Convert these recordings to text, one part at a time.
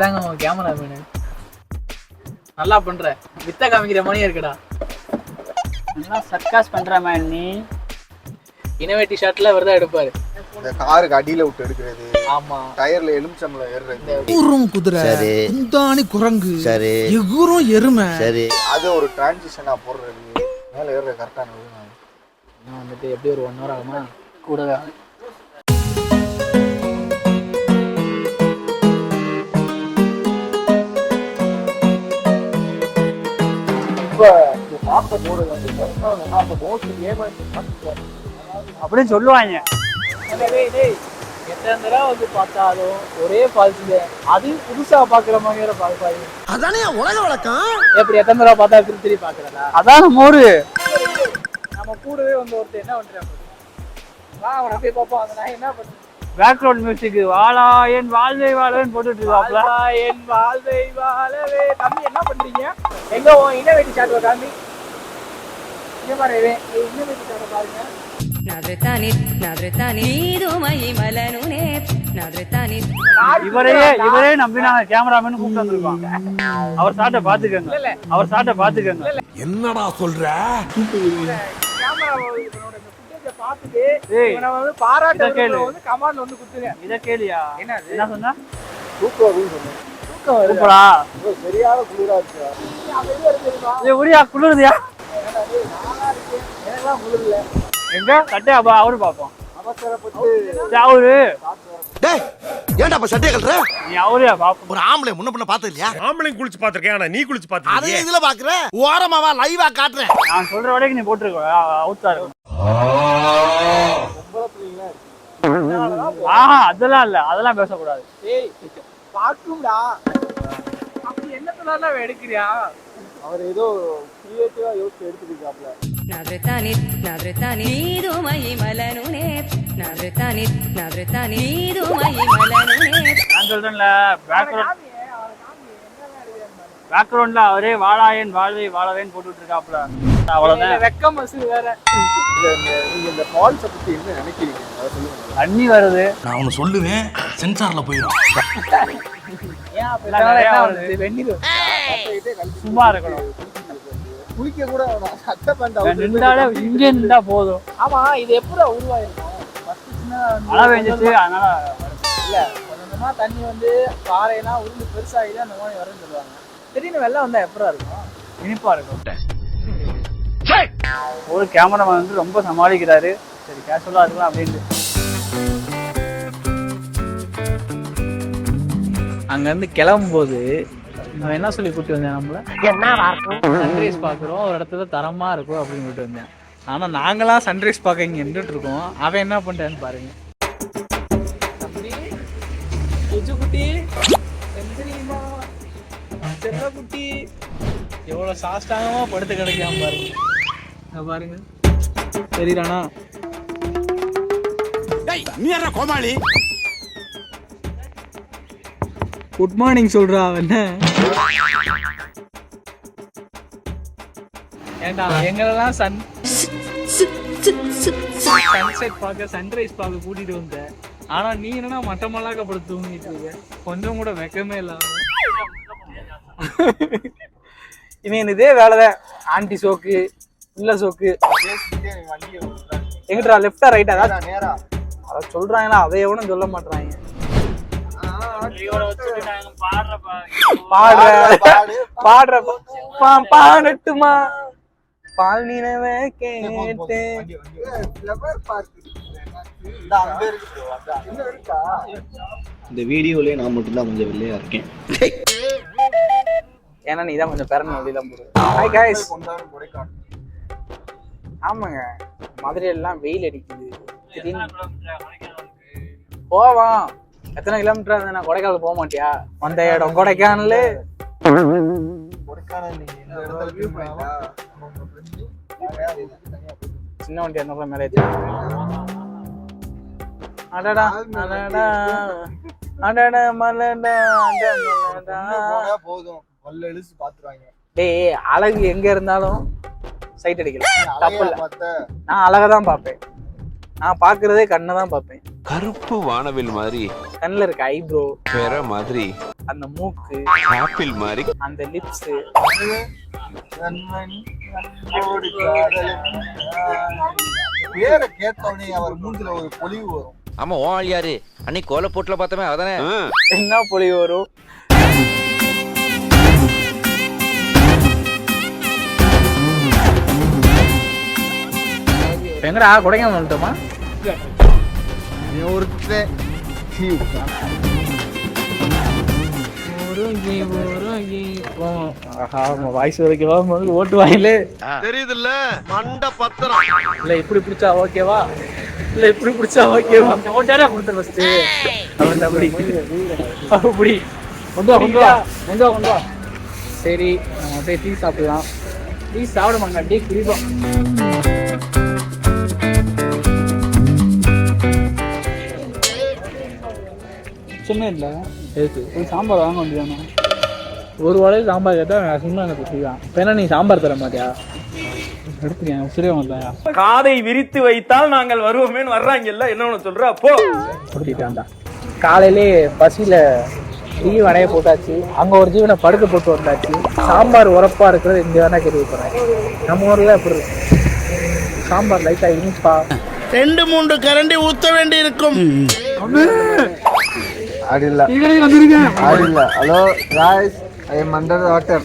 தாங்க உங்க camera menu நல்லா பண்ற. வித்த காமிக்கிற மணியா இருக்குடா. நல்லா சர்க்காஸ் பண்ற மேன் நீ. இனோவேட்டிவ் ஷாட்ல தான் எடுப்பாரு. இந்த காருக்கு அடியில விட்டு எடுக்கிறது. ஆமா. டயர்ல எலுமிச்சம்பளம் ஏறுறது. ஊரும் குதிரை குந்தாணி குரங்கு சரி. எகுரும் எருமை. சரி. அது ஒரு டிரான்சிஷனா போடுறது. மேல ஏறுற கரெக்டான இன்னும் வந்துட்டு எப்படி ஒரு ஒன் ஹவர் ஆகுமா? கூடவே அப்படின்னு சொல்லுவாங்க. எத்தனை தடவை வந்து பார்த்தாலும் ஒரே ஃபால்ஸ் அது புதுசா பாக்குற மாதிரியான பாக்குறாங்க அதானே உலக வழக்கம். எப்படி எத்தனை தடவை பார்த்தா திருப்பி திருப்பி பாக்குறதா அதான் நம்ம ஊரு. நம்ம கூடவே வந்து ஒருத்தர் என்ன பண்றாங்க வா அவனை போய் பார்ப்போம். அந்த நாய் என்ன பண்ணுது? பேக்ரவுண்ட் மியூசிக் வாழா என் வாழ்வை வாழவேன்னு போட்டுட்டு இருக்காப்ல. என் வாழ்வை வாழவே. தம்பி என்ன பண்றீங்க? எங்க இன்னோவேட்டிவ் சாட்டில் காமி இங்க பாருங்க. இன்னோவேட்டிவ் சாட்டில் பாருங்க கூப்பிட்டு வந்திருப்பாங்க. அவர் சாட்டை பாத்துக்கங்க. அவர் சாட்டை பாத்துக்கங்க. என்னடா சொல்ற? இவனை வந்து பாராட்டு கேளு. வந்து கமாண்ட் வந்து குத்துங்க இத கேளியா? என்னது? என்ன சொன்னா? தூக்கம் வரும்னு சொன்னேன். தூக்கம் வருது? சூப்பரா ஐயோ, சரியான குளிரா இருக்கு? உரியா குளிருதியா? எனக்கெல்லாம் குளிரல? எங்க? கட்டையா பா அவரு சரி, அவரு டேய் ஏன்டா இப்ப சட்டையை கட்டுற நீ அவரையா பாப்போம் முன்ன பண்ண பார்த்தது இல்லையா குளிச்சு பாத்திருக்கேன் ஆனா நீ குளிச்சு அதே பாத்திருக்கே இதுல பாக்குறேன் ஓரமாவா காட்டுறேன் சொல்ற வரைக்கும் நீ போட்டுருக்க அவுட்டா இருக்கும். அதெல்லாம் இல்ல. அதெல்லாம் பேசக்கூடாது. பாக்கும்டா அப்படி என்னத்துல எடுக்கிறியா? அவர் ஏதோ கிரியேட்டிவா யோசிச்சு எடுத்துருக்காப்ல நகர்த்தானே நகர்த்தானே நீதுமை மலனுனே நான் சொல்றேன்ல பேக்ரவுண்ட் பேக்ரவுண்ட்ல அவரே வாழாயன் வாழ்வை வாழவேன்னு போட்டு இருக்காப்ல அவ்வளவுதான் வெக்கம் மசூல் வேற. தண்ணி வருது. நான் ஒன்னு சொல்லுவேன் சென்சார்ல போயிடும் சும்மா இருக்கணும். குளிக்க கூட அத்தை பண்ணா இந்தியன் தான் போதும். ஆமா இது எப்படி உருவாயிருக்கும் மழை பெஞ்சிச்சு அதனால இல்ல கொஞ்சம் கொஞ்சமா தண்ணி வந்து பாறையெல்லாம் உருண்டு பெருசாகி தான் அந்த மாதிரி வரும்னு சொல்லுவாங்க. திடீர்னு வெள்ளம் வந்தா எப்படா இருக்கும்? இனிப்பா இருக்கும். ஒரு கேமராமேன் வந்து ரொம்ப சமாளிக்கிறாரு. சரி கேஷுவலா இருக்கலாம் அப்படின்ட்டு அங்க இருந்து கிளம்பும்போது அவன் என்ன சொல்லி கூட்டி வந்தேன் நம்மள? சன்ரைஸ் பாக்குறோம் ஒரு இடத்துல தரமா இருக்கும் அப்படின்னு கூட்டி வந்தேன். ஆனா நாங்களாம் சன்ரைஸ் பார்க்க இங்க நின்றுட்டு இருக்கோம் அவன் என்ன பண்றான்னு பாருங்க. குட்டி எவ்வளவு சாஸ்டாங்கமா படுத்து கிடைக்காம பாருங்க. பாருங்க. தெரியுறானா நீ கோமாளி? குட் மார்னிங் சொல்றா அவன் ஏண்டா எங்களெல்லாம் சன் சன்செட் பார்க்க சன்ரைஸ் பார்க்க கூட்டிட்டு வந்த. ஆனா நீ என்னன்னா மட்டமல்லாக்க படுத்து தூங்கிட்டு இருக்க? கொஞ்சம் கூட வெக்கமே இல்லாம இவன் இதே வேலைதான். ஆன்டி சோக்கு உள்ள சோக்கு. எங்கிட்டா லெஃப்டா ரைட்டா அதான் நேரா அதை சொல்றாங்களா அதை எவனும் சொல்ல மாட்டாங்க பாடுற. பாடு. பாடுற. பா- பாடட்டுமா? பால் நினைவ கேட்டேன். இந்தா, வீடியோலயே நான் மட்டும் தான் கொஞ்சம் வெள்ளையா இருக்கேன். ஏன்னா நீ தான் கொஞ்சம் பிறந்த வழியெல்லாம் போடுற ஹாய் காய்ஸ் ஆமாங்க. மதுரையெல்லாம் வெயில் அடிக்குது. திடீர்னு போவான் எத்தனை கிலோமீட்டர் நான் கொடைக்கானல் போக மாட்டியா? வந்த இடம் கொடைக்கானல். கொடைக்கானல் சின்ன வண்டி அந்த மேலே அடடா அடடா. அடடா மலடா அட மலடா போனா போதும் வல்ல எழுச்சு பாத்துருவாங்க டேய் அழகு எங்க இருந்தாலும் சைட் அடிக்கல. தப்பு இல்ல. நான் அழகை தான் பார்ப்பேன். நான் பார்க்கறதே கண்ணை தான் பார்ப்பேன். கருப்பு வானவில் மாதிரி கண்ணில் இருக்க ஐப்ரோ பெற மாதிரி அந்த மூக்கு ஆப்பிள் மாதிரி. அந்த லிப்ஸ் பேரை கேட்டவனே அவர் மூஞ்சில ஒரு பொலிவு வரும். ஆமா ஓ ஆள் யாரு? அன்னைக்கு கோல போட்டுல பார்த்தமே அவதானே என்ன பொலி வரும்? எங்கடா கொடைக்கானல் வந்துட்டோமா? ஒருத்தன். வாய்ஸ் வரைக்கும் வந்து ஓட்டு வாயிலே. தெரியுதுல்ல? மண்ட பத்திரம். இல்ல இப்படி பிடிச்சா ஓகேவா இல்ல இப்படி பிடிச்சா ஓகேவா ஓட்டாரா கொடுத்த ஃபர்ஸ்ட் அவன் அப்படி அப்படி கொண்டு வா கொண்டு வா. கொண்டு வா கொண்டு வா. சரி டீ சாப்பிடலாம். டீ சாப்பிட மாட்டேன் டீ குடிப்போம் சும்மா இல்லை. எதுக்கு? போய் சாம்பார் வாங்க வேண்டியதானே? ஒரு வாழையில் சாம்பார் கேட்டால் சும்மா எனக்கு செய்வான். இப்போ நீ சாம்பார் தர மாட்டியா? எடுத்துக்கேன் உசுரே வந்தாயா காதை விரித்து வைத்தால் நாங்கள் வருவோமேன்னு வர்றாங்கல்ல என்ன ஒண்ணு சொல்ற? போ. கொடுத்துட்டான்டா காலையிலே பசியில டீ வடைய போட்டாச்சு. அங்க ஒரு ஜீவனை படுக்க போட்டு வந்தாச்சு. சாம்பார் உரப்பா இருக்கிறது இங்க வேணா கேள்வி போறேன் நம்ம ஊர்ல எப்படி இருக்கு? சாம்பார் லைட்டா இனிப்பா ரெண்டு மூன்று கரண்டி ஊத்த வேண்டி இருக்கும் அது இல்ல அது இல்ல hello Royce I am under water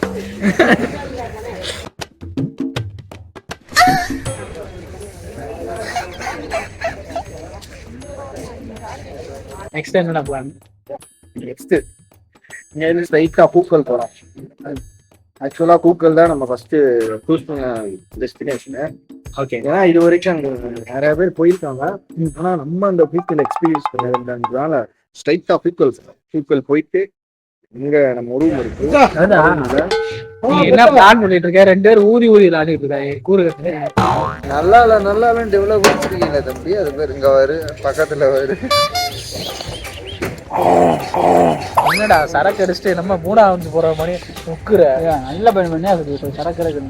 next என்னடா பிளான் நெக்ஸ்ட் இங்க இருந்து ஸ்ட்ரைட்டா பூக்கல் போறோம். ஆக்சுவலா கூக்கல் தான் நம்ம ஃபர்ஸ்ட் சூஸ் பண்ண டெஸ்டினேஷனு ஓகே ஏன்னா இது வரைக்கும் அங்க நிறைய பேர் போயிருக்காங்க. ஆனா நம்ம அந்த பூக்கல் எக்ஸ்பீரியன்ஸ் பண்ணதுனால ஸ்ட்ரைட்டா பூக்கல் பூக்கல் போயிட்டு இங்க நம்ம ரூம் இருக்கு. என்ன பிளான் பண்ணிட்டு இருக்க? ரெண்டு பேரும் ஊதி ஊதி விளையாடிட்டு இருக்காங்க கூறு. நல்லா இல்ல நல்லா இல்ல டெவலப் வச்சிருக்கீங்களா தம்பி. அது பேர் இங்க வரு பக்கத்துல வரு. என்னடா சரக்கு அடிச்சுட்டு நம்ம மூணா வந்து போற மாதிரி முக்குற நல்ல பையன் பண்ணி அது சரக்கு இருக்கு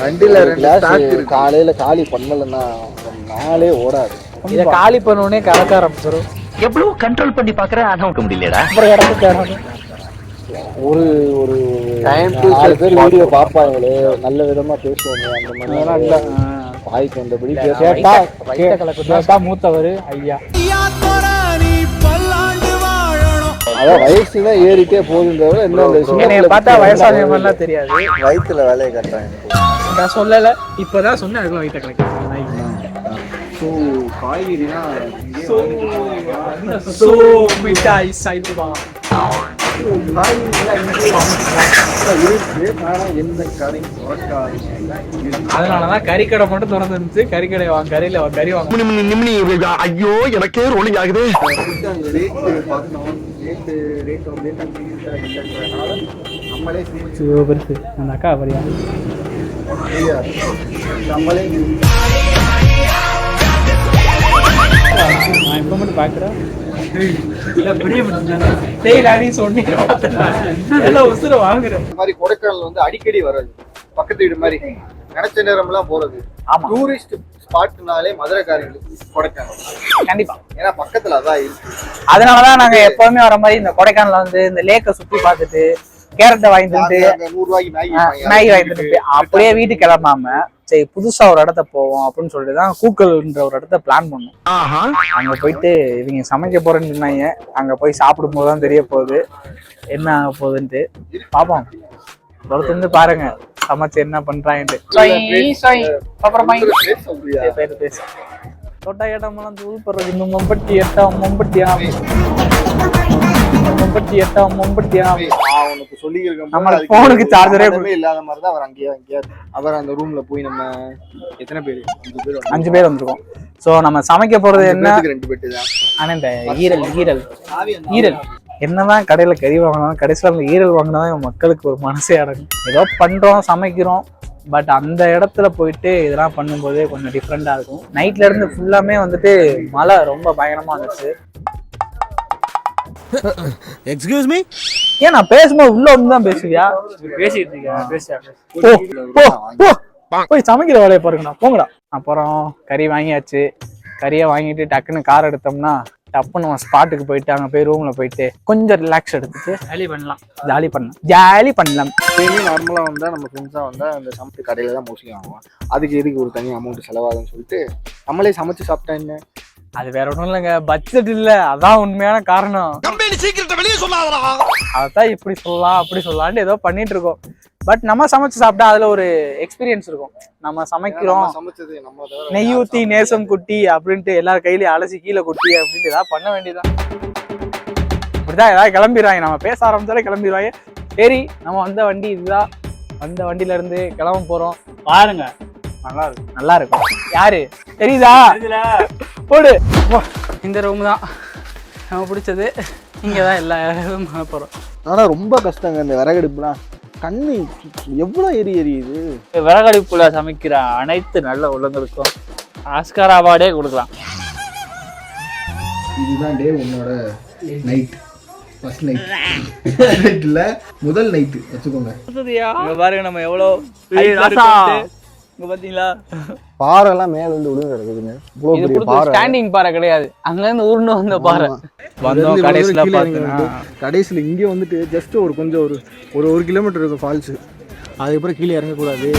வண்டியில ரெண்டு காலையில காலி பண்ணலன்னா நாளே ஓடாது. இதை காலி பண்ண உடனே கலக்க ஆரம்பிச்சிடும் எவ்வளவு கண்ட்ரோல் பண்ணி பாக்குறேன் அதான் முடியலடா அப்புறம் இடத்துக்கு இறங்கும். ஒரு ஒரு டைம் டு நாலு பேர் வீடியோ பாப்பாங்களே நல்ல விதமா பேசுவாங்க அந்த மாதிரி. அதெல்லாம் இல்ல. வாய்க்கு வந்தபடி கலக்கு கேட்டா மூத்தவர் ஐயா. அதான் வயசு தான் ஏறிட்டே சின்ன என்னைய பிள்ளை பார்த்தா பத்தி வயசான மாதிரிலாம் தெரியாது. வயித்துல வேலையை கட்டுறாங்க. நான் சொல்லல. இப்பதான் சொன்னேன் அதுக்குள்ள வயித்த கலக்கு ஸோ காய்கறிலாம் சோ மிட்டாய் சாய்த்துவா எந்த கடை அதனாலதான் கறிக்கடை மட்டும் திறந்து இருந்துச்சு கறிக்கடை வாங்க கறியில வா- கறி வாங்க. ஐயோ எனக்கே ரோலிங் ஆகுது. அந்த அக்கா நம்மளே நான் இப்ப மட்டும் பாக்குறேன். இல்ல பெரிய டேய் நீ சொன்னீங்க. எல்லாம் உசுர வாங்குறேன். இந்த மாதிரி கொடைக்கானல் வந்து அடிக்கடி வராது பக்கத்து வீடு மாதிரி. நினைச்ச நேரம்லாம் போறது. ஆமா. டூரிஸ்ட் ஸ்பாட்னாலே மதுரைக்காரங்களுக்கு கொடைக்கானல். கண்டிப்பா. ஏன்னா பக்கத்துல அதான் இருக்கு. அதனாலதான் நாங்க எப்பவுமே வர மாதிரி இந்த கொடைக்கானல்ல வந்து இந்த லேக்க சுத்தி பார்த்துட்டு கேரட்டை வாங்கிட்டு மேகி வாங்கி மேகி வாங்கிட்டு அப்படியே வீட்டுக்கு கிளம்பாம சரி புதுசா ஒரு இடத்த போவோம் அப்படின்னு சொல்லிட்டு தான் கூக்கல்ன்ற ஒரு இடத்த பிளான் பண்ணோம். அங்க போயிட்டு இவங்க சமைக்க போறேன்னு சொன்னாங்க. அங்க போய் சாப்பிடும் போது தான் தெரிய போகுது. என்ன ஆக போகுதுன்ட்டு. பாப்போம். பொறுத்திருந்து பாருங்க சமைச்சு என்ன பண்றாங்கன்ட்டு. பேரு பேசு தொட்டா இடமெல்லாம் தூள் போடுறது இந்த மொம்பட்டி எட்டாம் மொம்பட்டியாம் மொம்பட்டி எட்டாம் மொம்பட்டியாம் நான் உனக்கு நம்மளுக்கு அதுக்கு போனுக்கு சார்ஜரே இல்லாத மாதிரி தான் அவர் அங்கேயே அங்கேயே அவர் அந்த ரூம்ல போய் நம்ம எத்தனை பேர்? அஞ்சு பேர். அஞ்சு பேர் வந்திருக்கோம். சோ நம்ம சமைக்க போறது என்ன? ரெண்டு பெட்டு தான். ஆனா இந்த ஈரல் ஈரல். ஈரல். என்னதான் கடையில கறி வாங்கினாலும் கடைசியில் அந்த ஈரல் வாங்கினா மக்களுக்கு ஒரு மனசே அடங்கும். ஏதோ பண்றோம் சமைக்கிறோம் பட் அந்த இடத்துல போயிட்டு இதெல்லாம் பண்ணும்போது கொஞ்சம் டிஃப்ரெண்டா இருக்கும். நைட்ல இருந்து ஃபுல்லாமே வந்துட்டு மழை ரொம்ப பயங்கரமா இருந்துச்சு எக்ஸ்கியூஸ் மீ ஏன் நான் பேசும்போது உள்ள வந்து தான் பேசுவியா? பேசிட்டு இருக்கேன் பேசியா. போய் சமைக்கிற வேலையை பாருங்கண்ணா. போங்கடா. அப்புறம் கறி வாங்கியாச்சு. கறியை வாங்கிட்டு டக்குன்னு கார் எடுத்தோம்னா டப்புன்னு நம்ம ஸ்பாட்டுக்கு போயிட்டு அங்கே போய் ரூமில் போயிட்டு கொஞ்சம் ரிலாக்ஸ் எடுத்துட்டு ஜாலி பண்ணலாம். ஜாலி பண்ணலாம். ஜாலி பண்ணலாம். எப்பயுமே நார்மலாக வந்தால் நம்ம ஃப்ரெண்ட்ஸாக வந்தால் அந்த சமைச்சு கடையில் தான் மோஸ்ட்லி வாங்குவோம். அதுக்கு எதுக்கு ஒரு தனி அமௌண்ட் செலவாகுதுன்னு சொல்லிட்டு நம்மளே சமைச்சு சாப்பிட்டா என்ன? அது வேற ஒன்றும் இல்லைங்க பட்ஜெட் இல்லை. அதான் உண்மையான காரணம். கம்பெனி சீக்கிரத்தை வெளியே சொல்லாதடா. அதான் இப்படி சொல்லலாம் அப்படி சொல்லலாம்னு ஏதோ பண்ணிட்டு இருக்கோம். பட் நம்ம சமைச்சு சாப்பிட்டா அதுல ஒரு எக்ஸ்பீரியன்ஸ் இருக்கும். நம்ம சமைக்கிறோம். நெய் ஊத்தி நேசம் குட்டி அப்படின்ட்டு எல்லார் கையிலயும் அலசி கீழே குட்டி அப்படின்ட்டு ஏதாவது பண்ண வேண்டியதான் இப்படிதான் ஏதாவது கிளம்பிடுவாங்க. நம்ம பேச ஆரம்பிச்சாலே கிளம்பிடுவாங்க. சரி நம்ம வந்த வண்டி இதுதான். வந்த வண்டியில இருந்து கிளம்ப போறோம். பாருங்க நல்லா இருக்கும் நல்லா இருக்கும் யாரு? தெரியுதா? போடு. இந்த ரூம் தான். நம்ம பிடிச்சது. இங்கே தான் எல்லா இதுவும் போகிறோம் ஆனால் ரொம்ப கஷ்டங்க இந்த விறகடுப்புலாம். கண்ணு எவ்வளோ எரி எரியுது? விறகடுப்புல சமைக்கிற அனைத்து நல்ல உள்ளங்களுக்கும் ஆஸ்கார் அவார்டே கொடுக்கலாம். இதுதான் டே உன்னோட நைட் ஃபர்ஸ்ட் நைட் நைட் இல்லை முதல் நைட்டு வச்சுக்கோங்க. பாருங்க நம்ம எவ்வளோ. இங்க பாத்தீங்களா? பாறைலாம் மேல இருந்து விழுந்து கிடக்குதுங்க. இவ்வளோ இது பெரிய பாறை. ஸ்டாண்டிங் பாறை கிடையாது. அங்க இருந்து உருண்டு வந்த பாறை. வந்தோம் பார்த்தோன்னா வந்து, கடைசியில இங்கே வந்துட்டு ஜஸ்ட் ஒரு கொஞ்சம் ஒரு ஒரு ஒரு கிலோமீட்டர் இருக்கும் ஃபால்ஸு அதுக்கப்புறம் கீழே இறங்கக்கூடாது.